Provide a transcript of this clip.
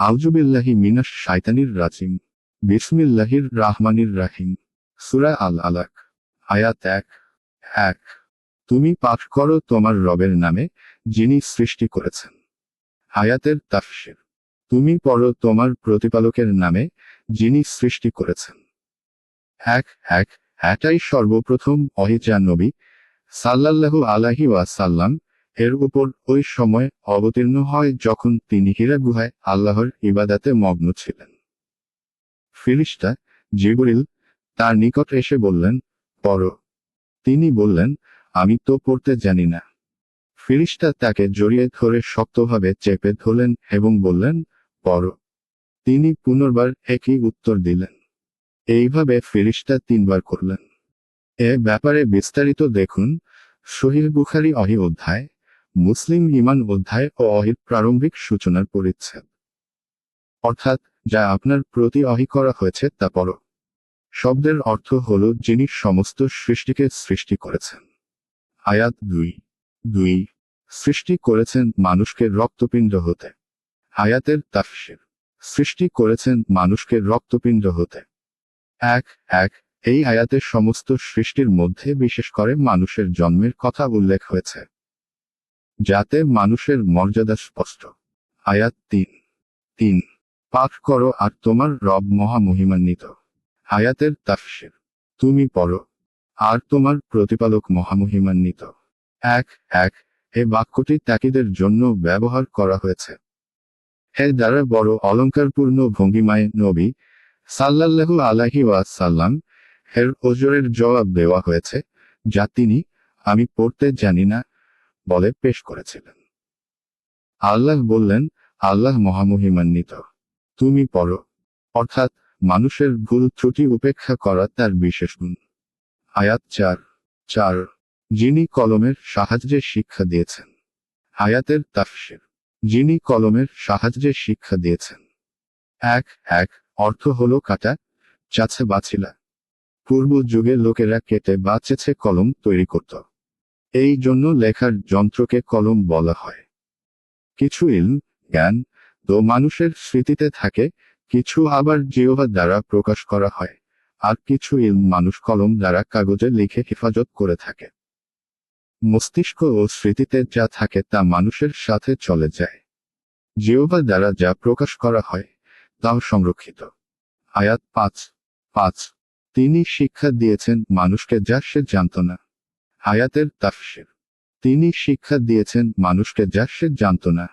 আউজুবিল্লাহি মিনাস শাইতানির রাজিম। বিসমিল্লাহির রাহমানির রাহিম। সুরা আল আলাক, আয়াত এক এক। তুমি পাঠ করো তোমার রবের নামে, যিনি সৃষ্টি করেছেন। আয়াতের তাফসির। তুমি পড়ো তোমার প্রতিপালকের নামে, যিনি সৃষ্টি করেছেন। এক এক, এটাই সর্বপ্রথম অহিজা নবী সাল্লাল্লাহু আলাহি ওয়াসাল্লাম এর উপর ওই সময় অবতীর্ণ হয় যখন তিনি হীরা গুহায় আল্লাহর ইবাদাতে মগ্ন ছিলেন। ফিরিস্তা জিবরিল, তার নিকট এসে বললেন, পড়ো। তিনি বললেন, আমি তো পড়তে জানি না। ফিরিস্তা তাকে জড়িয়ে ধরে শক্তভাবে চেপে ধরলেন এবং বললেন, পড়ো। তিনি পুনর্বার একই উত্তর দিলেন। এইভাবে ফিরিস্তা তিনবার করলেন। এ ব্যাপারে বিস্তারিত দেখুন শহীদ বুখারি অহি অধ্যায়। মুসলিম ইমান অধ্যায় ও অহির প্রারম্ভিক সূচনার পরিচ্ছেদ। অর্থাৎ, যা আপনার প্রতি অহি করা হয়েছে তা পড়ো। শব্দের অর্থ হল যিনি সমস্ত সৃষ্টিকে সৃষ্টি করেছেন। আয়াত দুই। দুই। সৃষ্টি করেছেন মানুষকে রক্তপিণ্ড হতে। আয়াতের তাফসির। সৃষ্টি করেছেন মানুষকে রক্তপিণ্ড হতে। এক এক। এই আয়াতের সমস্ত সৃষ্টির মধ্যে বিশেষ করে মানুষের জন্মের কথা উল্লেখ হয়েছে। যাতে মানুষের মর্যাদা স্পষ্ট। আয়াত তিন। তিন। পাঠ করো আর তোমার রব মহামহিমান্বিত আয়াতের তাফসির। তুমি পড়ো। আর তোমার প্রতিপালক মহামহিমান্বিত এক এক। এ বাক্যটি তাকিদের জন্য ব্যবহার করা হয়েছে। হে দ্বারা বড় অলঙ্কারপূর্ণ ভঙ্গিমায় নবী সাল্লাল্লাহু আলাহি ওয়াসাল্লাম এর ওজরের জবাব দেওয়া হয়েছে, যা তিনি, আমি পড়তে জানি না বলে পেশ করেছিলেন। আল্লাহ বললেন, আল্লাহ মহামহিমান্বিত। তুমি পড়ো। অর্থাৎ মানুষের ভুল ত্রুটি উপেক্ষা করা তার বিশেষ গুণ। আয়াত চার। চার। যিনি কলমের সাহায্যে শিক্ষা দিয়েছেন। আয়াতের তাফসির। যিনি কলমের সাহায্যে শিক্ষা দিয়েছেন। এক এক। অর্থ হলো কাটা চাছে বাছিলা। পূর্ব যুগে লোকেরা কেটে বাঁচেছে কলম তৈরি করত। এই জন্য লেখার যন্ত্রকে কলম বলা হয়। কিছু ইলম, জ্ঞান তো মানুষের স্মৃতিতে থাকে, কিছু আবার জিওভা দ্বারা প্রকাশ করা হয়, আর কিছু ইলম মানুষ কলম দ্বারা কাগজে লিখে হেফাজত করে থাকে। মস্তিষ্ক ও স্মৃতিতে যা থাকে তা মানুষের সাথে চলে যায়। জিওভা দ্বারা যা প্রকাশ করা হয়, তাও সংরক্ষিত। আয়াত পাঁচ পাঁচ। তিনি শিক্ষা দিয়েছেন মানুষকে যা সে জানত না। আয়াতের তাফসির। তিনি শিক্ষা দিয়েছেন মানুষকে যা সে জানত না।